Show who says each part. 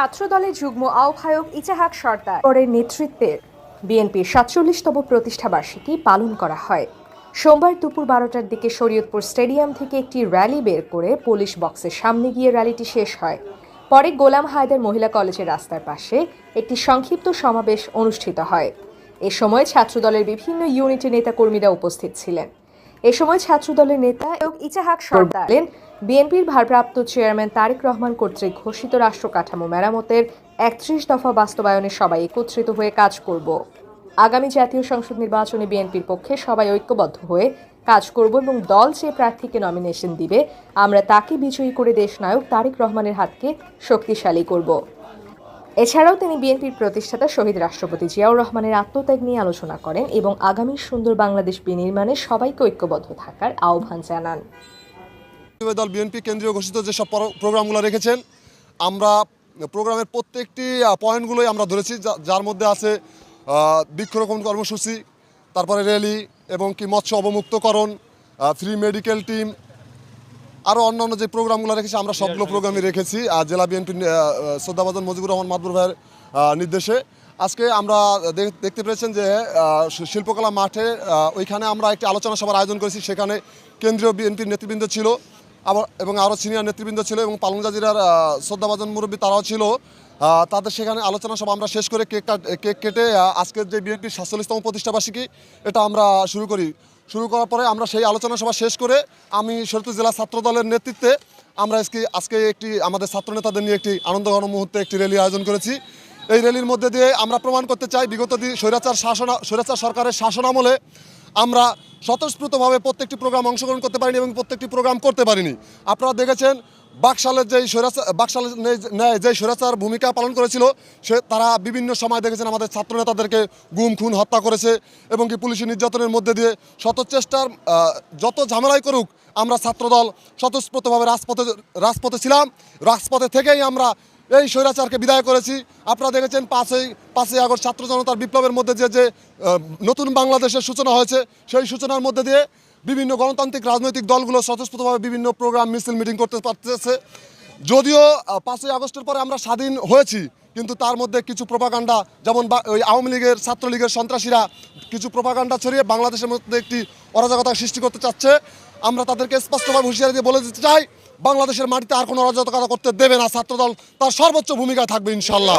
Speaker 1: ছাত্র দলের যুগ্ম আহ্বায়ক ইচাহাক সর্দার পরের নেতৃত্বে বিএনপির সাতচল্লিশতম প্রতিষ্ঠাবার্ষিকী পালন করা হয় সোমবার দুপুর বারোটার দিকে শরীয়তপুর স্টেডিয়াম থেকে একটি র্যালি বের করে পুলিশ বক্সের সামনে গিয়ে র্যালিটি শেষ হয় পরে গোলাম হায়দার মহিলা কলেজের রাস্তার পাশে একটি সংক্ষিপ্ত সমাবেশ অনুষ্ঠিত হয় এ সময় ছাত্রদলের বিভিন্ন ইউনিটের নেতা কর্মীরা উপস্থিত ছিলেন এ সময় ছাত্রদলের নেতা এবং ইচাহাক সর্দার বিএনপির ভারপ্রাপ্ত চেয়ারম্যান তারেক রহমান কর্তৃক ঘোষিত রাষ্ট্র কাঠামো মেরামতের একত্রিশ দফা বাস্তবায়নে সবাই একত্রিত হয়ে কাজ করব আগামী জাতীয় সংসদ নির্বাচনে বিএনপির পক্ষে সবাই ঐক্যবদ্ধ হয়ে কাজ করব এবং দল যে প্রার্থীকে নমিনেশন দিবে আমরা তাকে বিজয়ী করে দেশনায়ক তারেক রহমানের হাতকে শক্তিশালী করব এছাড়াও তিনি বিএনপির প্রতিষ্ঠাতা শহীদ রাষ্ট্রপতি জিয়াউর রহমানের আত্মত্যাগ নিয়ে আলোচনা করেন এবং আগামী সুন্দর বাংলাদেশ বিনির্মাণে সবাইকে ঐক্যবদ্ধ থাকার আহ্বান জানান দল বিএনপি কেন্দ্রীয় ঘোষিত যেসব প্রোগ্রামগুলো রেখেছেন আমরা প্রোগ্রামের প্রত্যেকটি পয়েন্টগুলোই আমরা ধরেছি যার মধ্যে আছে বৃক্ষরোপণ কর্মসূচি তারপরে র্যালি এবং কি মৎস্য অবমুক্তকরণ ফ্রি মেডিকেল টিম আরও অন্যান্য যে প্রোগ্রামগুলো রেখেছি আমরা সবগুলো প্রোগ্রামই রেখেছি আর জেলা বিএনপি শ্রদ্ধাবাদন মজিবুর রহমান মাদবুর ভাইয়ের নির্দেশে আজকে আমরা দেখতে পেরেছেন যে শিল্পকলা মাঠে ওইখানে আমরা একটি আলোচনা সভার আয়োজন করেছি সেখানে কেন্দ্রীয় বিএনপির নেতৃবৃন্দ ছিল আবার এবং আরও সিনিয়র নেতৃবৃন্দ ছিল এবং পালংজা জেলার শ্রদ্ধাভাজন মুরব্বী তারাও ছিল তাদের সেখানে আলোচনা সব আমরা শেষ করে কেক কেক কেটে আজকের যে বিএনপির সাতচল্লিশতম প্রতিষ্ঠাবার্ষিকী এটা আমরা শুরু করি শুরু করার পরে আমরা সেই আলোচনা সভা শেষ করে আমি শরীর জেলা ছাত্র দলের নেতৃত্বে আমরা আজকে আজকে একটি আমাদের ছাত্র নেতাদের নিয়ে একটি আনন্দঘন মুহূর্তে একটি র্যালি আয়োজন করেছি এই র্যালির মধ্যে দিয়ে আমরা প্রমাণ করতে চাই বিগত দিন স্বৈরাচার শাসন স্বৈরাচার সরকারের শাসন আমলে আমরা স্বতঃস্ফূর্তভাবে প্রত্যেকটি প্রোগ্রাম অংশগ্রহণ করতে পারিনি এবং প্রত্যেকটি প্রোগ্রাম করতে পারিনি আপনারা দেখেছেন বাকশালের যেই স্বৈরাচার বাকশালের ন্যায় যেই স্বৈরাচার ভূমিকা পালন করেছিল সে তারা বিভিন্ন সময় দেখেছেন আমাদের ছাত্রনেতাদেরকে গুম খুন হত্যা করেছে এবং কি পুলিশি নির্যাতনের মধ্যে দিয়ে শতচেষ্টার যত ঝামেলাই করুক আমরা ছাত্রদল স্বতঃস্ফূর্তভাবে রাজপথে রাজপথে ছিলাম রাজপথে থেকেই আমরা এই স্বৈরাচারকে বিদায় করেছি আপনারা দেখেছেন পাঁচই পাঁচই আগস্ট ছাত্র জনতার বিপ্লবের মধ্যে যে যে নতুন বাংলাদেশের সূচনা হয়েছে সেই সূচনার মধ্যে দিয়ে বিভিন্ন গণতান্ত্রিক রাজনৈতিক দলগুলো স্বতঃস্ফূর্তভাবে বিভিন্ন প্রোগ্রাম মিছিল মিটিং করতে পারতেছে যদিও পাঁচই আগস্টের পরে আমরা স্বাধীন হয়েছি কিন্তু তার মধ্যে কিছু প্রভাকাণ্ডা যেমন ওই আওয়ামী লীগের ছাত্রলীগের সন্ত্রাসীরা কিছু প্রভাকাণ্ডা ছড়িয়ে বাংলাদেশের মধ্যে একটি অরাজকতা সৃষ্টি করতে চাচ্ছে আমরা তাদেরকে স্পষ্টভাবে হুঁশিয়ারি দিয়ে বলে দিতে চাই বাংলাদেশের মাটিতে আর কোনো অরাজকতা করতে দেবে না ছাত্রদল তার সর্বোচ্চ ভূমিকা থাকবে ইনশাল্লাহ